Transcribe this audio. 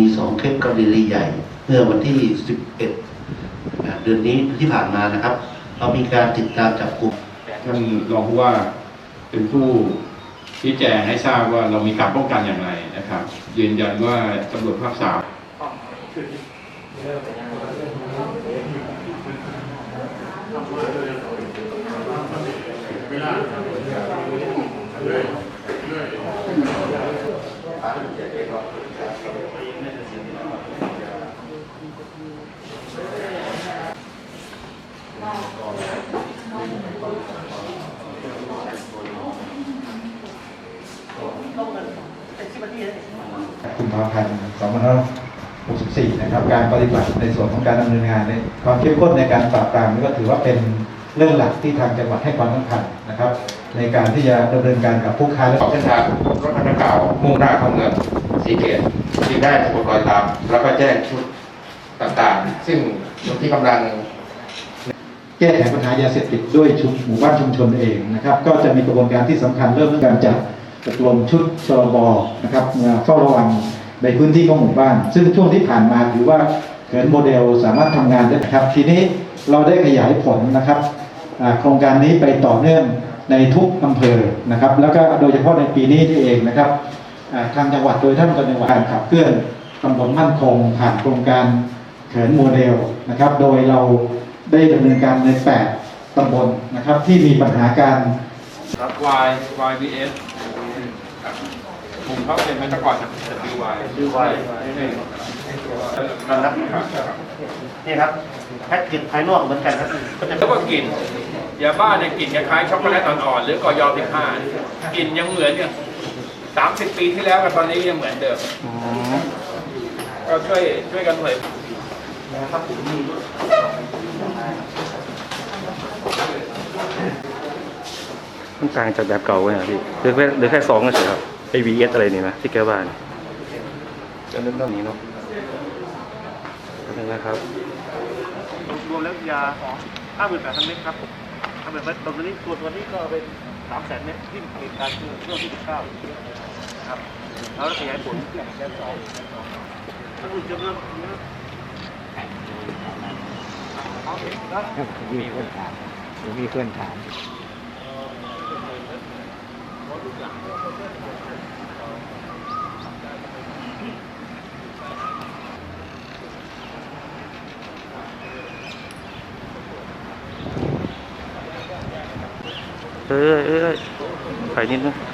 มีสองเคสกรณีใหญ่ เมื่อวันที่ 11อ่าเดือนนี้ที่ผ่านมานะครับ เรามีการติดตามจับกลุ่มท่านรองผู้ว่าเป็นผู้ชี้แจงให้ทราบว่าเรามีการป้องกันอย่างไรนะครับ ยืนยันว่าตำรวจภาคสาม กุมภาพันธ์2564 นะครับ การปฏิบัติในส่วนของการดำเนินงานในความเข้มข้นในการปราบปรามนี่ก็ถือว่าเป็นเรื่องหลักที่ทางจังหวัดให้ความสำคัญนะครับ ในการที่จะดำเนินการกับผู้ค้าและเส้นทางรถคันดังกล่าวมุ่งหน้าเข้าเมืองสีเกตจึงได้สะกดรอยตาม แล้วก็แจ้งชุดต่างๆ ซึ่งชุดที่กำลังแก้ไขปัญหายาเสพติดด้วยชุมหมู่บ้านชุมชนเองนะครับ ก็จะมีกระบวนการที่สำคัญเริ่มตั้งแต่การจัด อบรมชุดชลบนะครับเฝ้าระวังในพื้นที่ของหมู่บ้าน ซึ่งช่วงที่ผ่านมาถือว่าเขินโมเดลสามารถทำงานได้นะครับ ทีนี้เราได้ขยายผลนะครับโครงการนี้ไปต่อเนื่องในทุกอำเภอนะครับ แล้วก็โดยเฉพาะในปีนี้นี่เองนะครับทางจังหวัดโดยท่านจังหวัดขับเคลื่อนตำบลมั่นคงผ่านโครงการเขินโมเดลนะครับ โดยเราได้ดำเนินการใน 8ตำบลนะครับที่มีปัญหาการ ครับ Y YBS ครับกลุ่มเขาเป็นมาตรกร WY WY นั่นนะครับนี่ครับแพ็กเกจภายนอกเหมือนกันครับก็จะแล้วก็กลิ่นยาบ้าเนี่ยกลิ่นคล้ายๆช็อกโกแลตอ่อนๆหรือกอยอ15กลิ่นยังเหมือนอย่าง30ปีที่แล้วกับตอนนี้ยังเหมือนเดิมก็ช่วยช่วยกันเลยมั นต่างจากแบบเก่าไงอะพี่หรือแค่หรือแค่สองก็เฉยครับไอวีเอสอะไรนี่นะที่แกว่าเนี่ยจะเริ่มต้นนี้เนาะขอบคุณนะครับรวมแล้วยาห้าหมื่นแปดพันเมตรครับห้าหมื่นเมตรตัวนี้ตัวตัวนี้ก็เป็นสามแสนเมตรที่เหตุการณ์คือเรื่องที่สิบเก้าครับแล้วขยายผลแค่สองถ้าคุณจะเริ่มเริ่มมีคนถามมีคนถาม เอ้ยเอ้ย